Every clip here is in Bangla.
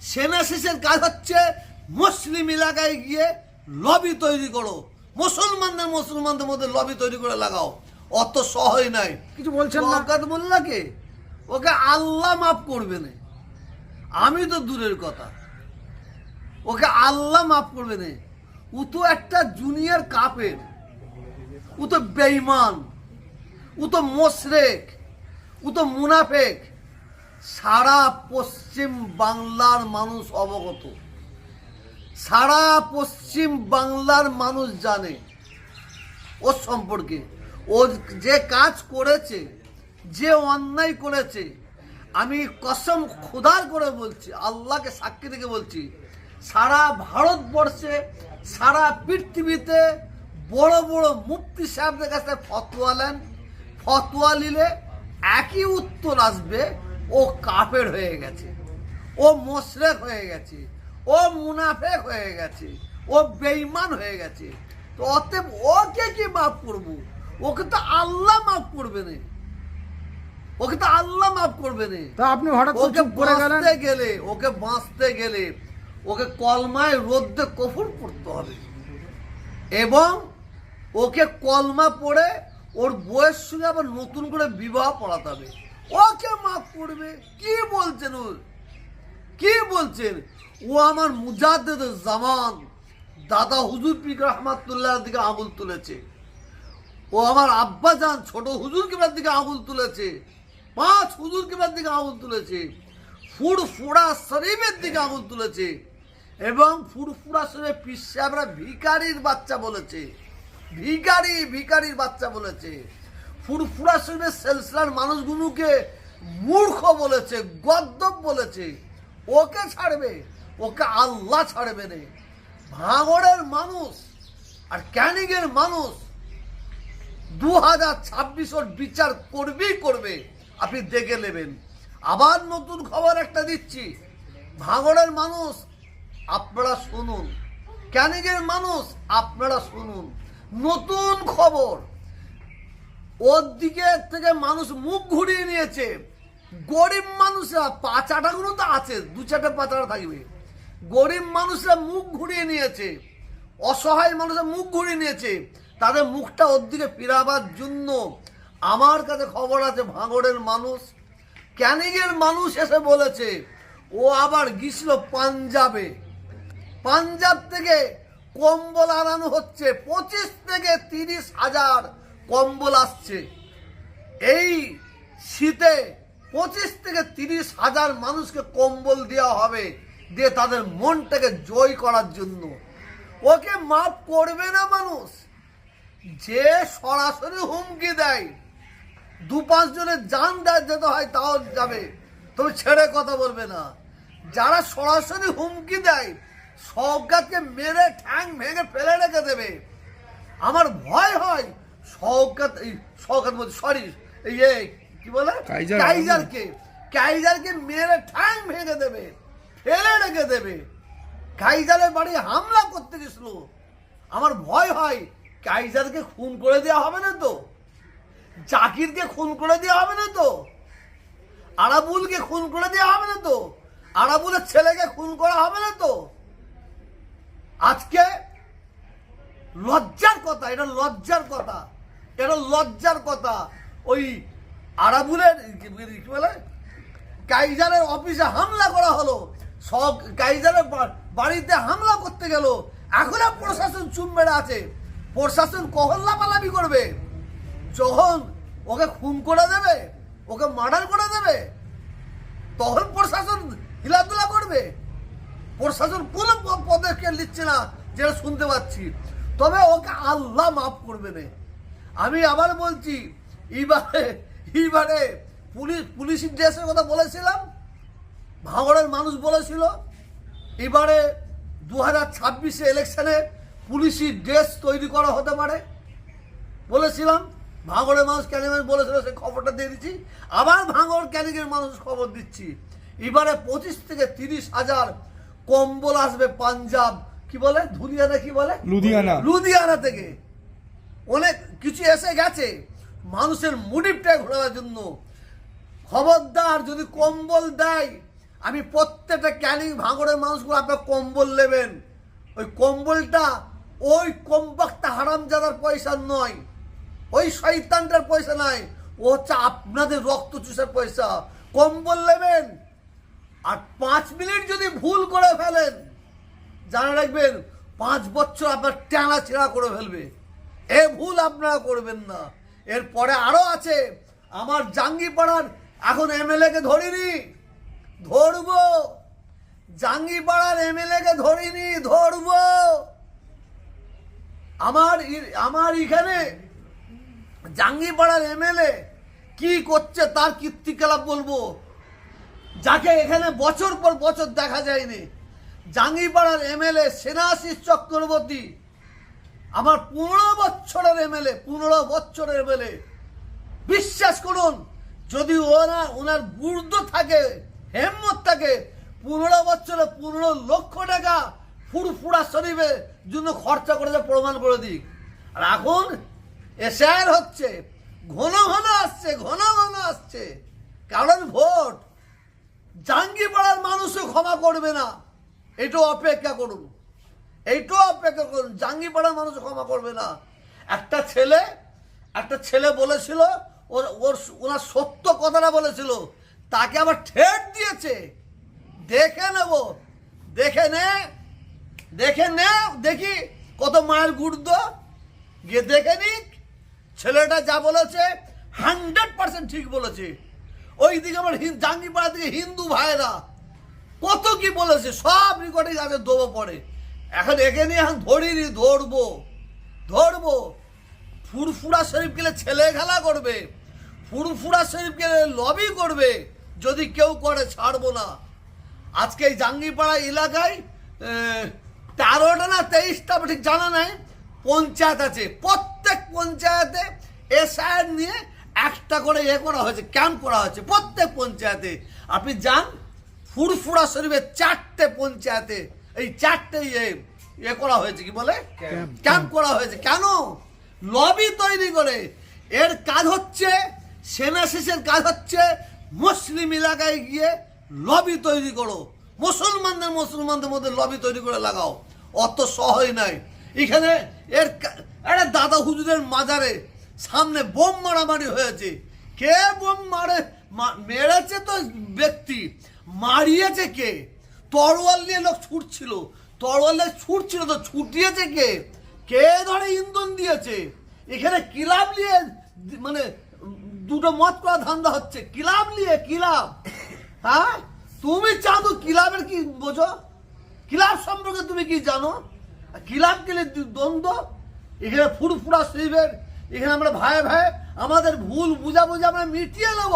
সেনা শেষের কাজ হচ্ছে মুসলিম এলাকায় গিয়ে লবি তৈরি করো। মুসলমানদের মুসলমানদের মধ্যে লবি তৈরি করে লাগাও। অত সহজ নাই। কিছু বলছেন না? মোল্লাকে? ওকে আল্লাহ মাফ করবে না। আমি তো দূরের কথা। ওকে আল্লাহ মাফ করবে না। ও তো একটা জুনিয়র কাপের। ও তো বেইমান ও তো মোশরেক। ও তো মুনাফেক। সারা পশ্চিম বাংলার মানুষ অবগত। সারা পশ্চিম বাংলার মানুষ জানে ওর সম্পর্কে। ও যে কাজ করেছে, যে অন্যায় করেছে, আমি কসম খোদার করে বলছি, আল্লাহকে সাক্ষী থেকে বলছি, সারা ভারতবর্ষে, সারা পৃথিবীতে বড় বড় মুফতি সাহেবদের কাছে ফতোয়া নেন। ফতোয়া নিলে একই উত্তর আসবে ও কাপের হয়ে গেছে ও মোশরেক হয়ে গেছে ও মুনাফেক হয়ে গেছে ও বেইমান হয়ে গেছে। তো অতএব ওকে কি মাফ করব? ওকে তো আল্লাহ মাফ করবে না। ওকে তো আল্লাহ মাফ করবে না। তা আপনি হঠাৎ ওকে বাঁচতে গেলে ওকে বাঁচতে গেলে ওকে কলমায় রোদ্দে কফুর পড়তে হবে। এবং ওকে কলমা পড়ে ওর বয়স সঙ্গে আবার নতুন করে বিবাহ পড়াতে হবে। ওকে মাফ করবে। কি বলছেন ও কি বলছেন? ও আমার মুজাদ্দেদ জামান। দাদা হুজুর পিক রহমাতুল্লাহ দিকে আঙুল তুলেছে। ও আমার আব্বা যান ছোট হুজুর কেবার দিকে আঙুল তুলেছে। পাঁচ হুজুর কেবার দিকে আঙুল তুলেছে। ফুরফুরা শরীফের দিকে আঙুল তুলেছে। এবং ফুরফুরা শরীফ পিসাবরা ভিকারির বাচ্চা বলেছে। ভিকারি ভিকারির বাচ্চা বলেছে। ফুরফুরা শরীফের সেলসিলার মানুষগুলোকে মূর্খ বলেছে গদ্দব বলেছে। ওকে ছাড়বে, ওকে আল্লাহ ছাড়বে না। ভাঙড়ের মানুষ আর ক্যানিংয়ের মানুষ দু হাজার ছাব্বিশ ওর বিচার করবেই করবে, আপনি দেখে নেবেন। আবার নতুন খবর একটা দিচ্ছি। ভাঙড়ের মানুষ, আপনারা শুনুন। ক্যানিংয়ের মানুষ, আপনারা শুনুন। নতুন খবর। ওর দিকে থেকে মানুষ মুখ ঘুরিয়ে নিয়েছে। গরিব মানুষরা পাচাটাগুলো তো আছে, দু চারটে পাচাটা থাকবে। গরিব মানুষরা মুখ ঘুরিয়ে নিয়েছে, অসহায় মানুষের মুখ ঘুরিয়ে নিয়েছে, তাদের মুখটা ওর দিকে ফিরাবার জন্য আমার কাছে খবর আছে, ভাঙড়ের মানুষ, ক্যানিংয়ের মানুষ এসে বলেছে, ও আবার গিয়েছিল পাঞ্জাবে। পাঞ্জাব থেকে কম্বল আনানো হচ্ছে, পঁচিশ থেকে তিরিশ হাজার কম্বল আসছে। এই শীতে পঁচিশ থেকে তিরিশ হাজার মানুষকে কম্বল দেওয়া হবে দিয়ে তাদের মনটাকে জয় করার জন্য। ওকে মাফ করবে না মানুষ। যে সরাসরি হুমকি দেয়, দু পাঁচ জনের জান দেয়, যেতে হয় তাও যাবে। তবে ছেড়ে কথা বলবে না। যারা সরাসরি হুমকি দেয় সৌগাতকে মেরে ঠ্যাং ভেঙে ফেলে রেখে দেবে। আমার ভয় হয় এই বলছি সরি এই এ, কি বলে? কাইজারকে কাইজারকে মেরে ঠ্যাং ভেঙে দেবে ফেলে রেখে দেবে। কাইজারের বাড়ি হামলা করতে গেছিল। আমার ভয় হয় কাইজারকে খুন করে দেওয়া হবে না তো? জাকিরকে খুন করে দেওয়া হবে না তো? আরাবুলকে খুন করে দেওয়া হবে না তো? আরাবুলের ছেলেকে খুন করা হবে না তো? আজকে লজ্জার কথা এটা লজ্জার কথা। এটা লজ্জার কথা? ওই আরাবুলের কি বলে? কাইজারের অফিসে হামলা করা হলো। সব কাইজারের বাড়িতে হামলা করতে গেল। এখন প্রশাসন চুম মেরে আছে। প্রশাসন কহল্লা পালাবি করবে? যখন ওকে খুন করে দেবে, ওকে মার্ডার করে দেবে, তখন প্রশাসন হিলাধুলা করবে। প্রশাসন কোনো পদক্ষেপ নিচ্ছে না, যেটা শুনতে পাচ্ছি। তবে ওকে আল্লাহ মাফ করবে না আমি আবার বলছি এইবারে এইবারে পুলিশ পুলিশ ড্রেসের কথা বলেছিলাম ভাঙড়ের মানুষ বলেছিল এবারে দু হাজার ছাব্বিশে ইলেকশনে পুলিশি ড্রেস তৈরি করা হতে পারে। বলেছিলাম ভাঙড়ের মানুষ ক্যানিংয়ের বলেছিল সেই খবরটা দিয়ে দিচ্ছি আবার ভাঙড় ক্যানিংয়ের মানুষ খবর দিচ্ছি। এবারে পঁচিশ থেকে তিরিশ হাজার কম্বল আসবে পাঞ্জাব কি বলে ধুলিয়ানা কি বলে? লুধিয়ানা। লুধিয়ানা থেকে। অনেক কিছু এসে গেছে। মানুষের মুডিপটা ঘোরাবার জন্য। খবরদার যদি কম্বল দেয়, আমি প্রত্যেকটা ক্যানিং ভাঙড়ের মানুষগুলো আপনার কম্বল নেবেন। ওই কম্বলটা ওই কম্পাক্তা হারামজাদার পয়সা নয়। ওই শয়তানটার পয়সা নয়। ও হচ্ছে আপনাদের রক্ত চুষের পয়সা। কম্বল নেবেন। আর পাঁচ মিনিট যদি ভুল করে ফেলেন, জানা রাখবেন, পাঁচ বছর আপনার টানা ছেঁড়া করে ফেলবে। এ ভুল আপনারা করবেন না। এরপরে আরও আছে, আমার জাঙ্গিপাড়ার, এখন এমএলএ কে ধরিনি, ধরবো। জাঙ্গিপাড়ার এমএলএ কে ধরিনি, ধরবো। আমার আমার এখানে জাঙ্গিপাড়ার এমএলএ কি করছে তার কীর্তিকলাপ বলব। যাকে এখানে বছর পর বছর দেখা যায়নি। জাঙ্গিপাড়ার এমএলএ সেনাশিস চক্রবর্তী আমার পনেরো বছরের এমএলএ, পনেরো বছরের এমএলএ। বিশ্বাস করুন, যদি ওনা ওনার বুর্দ থাকে, হেম্মত থাকে, পনেরো বছরে পনেরো লক্ষ টাকা ফুরফুরা শরীফের জন্য খরচা করেছে প্রমাণ করে দিক। আর এখন এসআর হচ্ছে, ঘন ঘন আসছে, ঘন ঘন আসছে। কারণ ভোট, জাঙ্গিপাড়ার মানুষও ক্ষমা করবে না। এটাও অপেক্ষা করুন। এইটাও অপেক্ষা করুন জাঙ্গিপাড়ার মানুষ ক্ষমা করবে না। একটা ছেলে একটা ছেলে বলেছিল, ওর ওর, ওনার সত্য কথাটা বলেছিল, তাকে আবার ঠেট দিয়েছে। দেখে নেব, দেখে নে দেখে নে, দেখি কত মায়ের গুর্দ। গিয়ে দেখে নিক, ছেলেটা যা বলেছে, হান্ড্রেড পার্সেন্ট ঠিক বলেছে। ওই দিকে আমার জাঙ্গিপাড়া দিকে হিন্দু ভাইরা কত কি বলেছে, সব রেকর্ডিং আছে দেবো পরে। এখন একে নিয়ে এখন ধরিনি, ধরবো ধরবো। ফুরফুরা শরীফ গেলে ছেলে খেলা করবে, ফুরফুরা শরীফ গেলে লবি করবে, যদি কেউ করে ছাড়বো না। আজকে এই জাঙ্গিপাড়া এলাকায় তেরোটা না তেইশটা ঠিক জানা নাই, পঞ্চায়েত আছে। প্রত্যেক পঞ্চায়েতে এসআইআর নিয়ে একটা করে এ করা হয়েছে, ক্যাম্প করা হয়েছে, প্রত্যেক পঞ্চায়েতে। আপনি যান, ফুরফুরা শরীফের চারটে পঞ্চায়েতে এই চারটে ইয়ে ইয়ে করা হয়েছে কি বলে? ক্যাম্প। করা হয়েছে। কেন? লবি তৈরি করে। এর কাজ হচ্ছে সেনা শেষের কাজ হচ্ছে মুসলিম এলাকায় গিয়ে লবি তৈরি করো। মুসলমানদের মুসলমানদের মধ্যে লবি তৈরি করে লাগাও। অত সহজ নাই এখানে এর একটা দাদা হুজুরের মাজারে সামনে বোম মারামারি হয়েছে। কে বোম মারে? মেরেছে তো ব্যক্তি। মারিয়েছে কে? তরোয়াল নিয়ে লোক ছুটছিল। তরোয়ালে ছুটছিল তো ছুটিয়েছে কে? কে ধরে ইন্ধন দিয়েছে? এখানে কিলাব নিয়ে মানে দুটো মত করা ধান্দা হচ্ছে। কিলাব নিয়ে কিলাব। হ্যাঁ? তুমি চাঁদু কিলাবের কি বোঝো? কিলাব সম্পর্কে তুমি কি জানো? কিলাব গেলে দ্বন্দ্ব? এখানে ফুরফুরা শরীফের এখানে আমরা ভাই ভাই আমাদের ভুল বুঝাবুঝি আমরা মিটিয়ে নেব।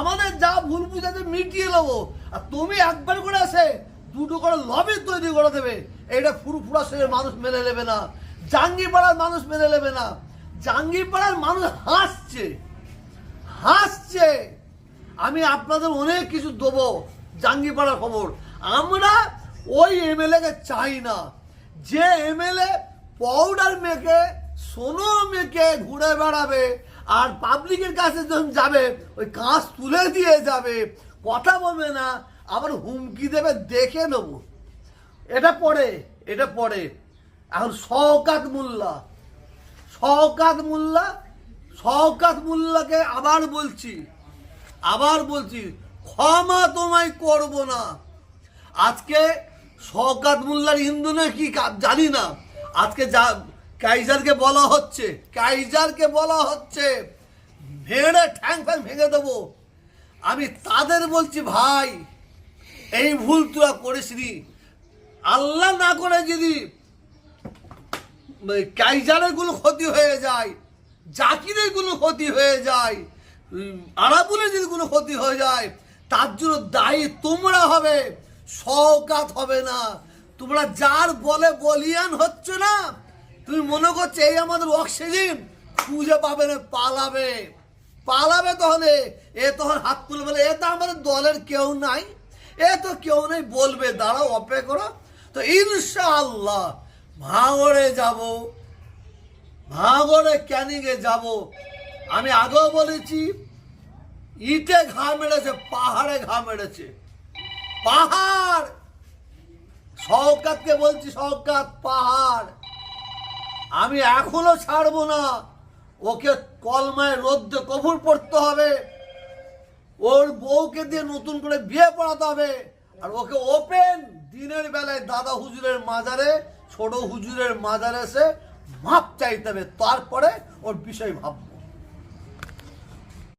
আমাদের যা ভুল বুঝাতে মিটিয়ে নেব। আর তুমি একবার করে আসে দুটো করে লবি তৈরি করে দেবে। এটা ফুরফুরা শরীরের মানুষ মেনে নেবে না। জাঙ্গিপাড়ার মানুষ মেনে নেবে না। জাঙ্গিপাড়ার মানুষ হাসছে। হাসছে। আমি আপনাদের অনেক কিছু দেবো জাঙ্গিপাড়ার খবর। আমরা ওই এমএলএ কে চাই না। যে এমএলএ পাউডার মেখে, সোনো মেখে ঘুরে বেড়াবে, আর পাবলিকের কাছে যখন যাবে, ওই কাঁচ তুলে দিয়ে যাবে। কথা বলবে না, আবার হুমকি দেবে, দেখে নেব। এটা পড়ে এটা পড়ে এখন শওকাত মোল্লা শওকাত মোল্লা, শওকাত মোল্লাকে আবার বলছি আবার বলছি, ক্ষমা তোমায় করব না। আজকে শওকাত মোল্লার ইন্ধনে কি কা- জানি না। আজকে যা, কাইজারকে বলা হচ্ছে, কাইজারকে বলা হচ্ছে ভেড়ে ঠ্যাং ফ্যাং ভেঙে দেবো। আমি তাদের বলছি, ভাই, এই ভুল তোরা করিসনি। আল্লাহ না করে যদি কাইজারেরগুলো ক্ষতি হয়ে যায় জাকিরেরগুলো ক্ষতি হয়ে যায়, আরাবুলের যদি কোনো ক্ষতি হয়ে যায়, তার জন্য দায়ী তোমরা হবে, শওকাত হবে না। তোমরা যার বলে বলিয়ান হচ্ছ না, তুমি মনে করছ এই আমাদের অক্সিজেন খুঁজে পাবে না, পালাবে। পালাবে তাহলে এ তখন হাত তুলে বলে, এ তো আমাদের দলের কেউ নাই, এ তো কেউ নেই, বলবে, দাঁড়াও, অপেক্ষা করো। তো ইনশাআল্লাহ, ভাঙড়ে যাব, ভাঙড়ে ক্যানিংয়ে যাব। আমি আগেও বলেছি, ইটে ঘা মেরেছে, পাহাড়ে ঘা মেরেছে। পাহাড়! শওকাতকে বলছি, শওকাত, পাহাড়! আমি এখনও ছাড়বো না। ওকে কলমায় রোদ্দ কবুর পড়তে হবে। ওর বউকে দিয়ে নতুন করে বিয়ে পড়াতে হবে। আর ওকে ওপেন দিনের বেলায় দাদা হুজুরের মাজারে, ছোট হুজুরের মাজারে এসে মাপ চাইতে হবে। তারপরে ওর বিষয় ভাববে।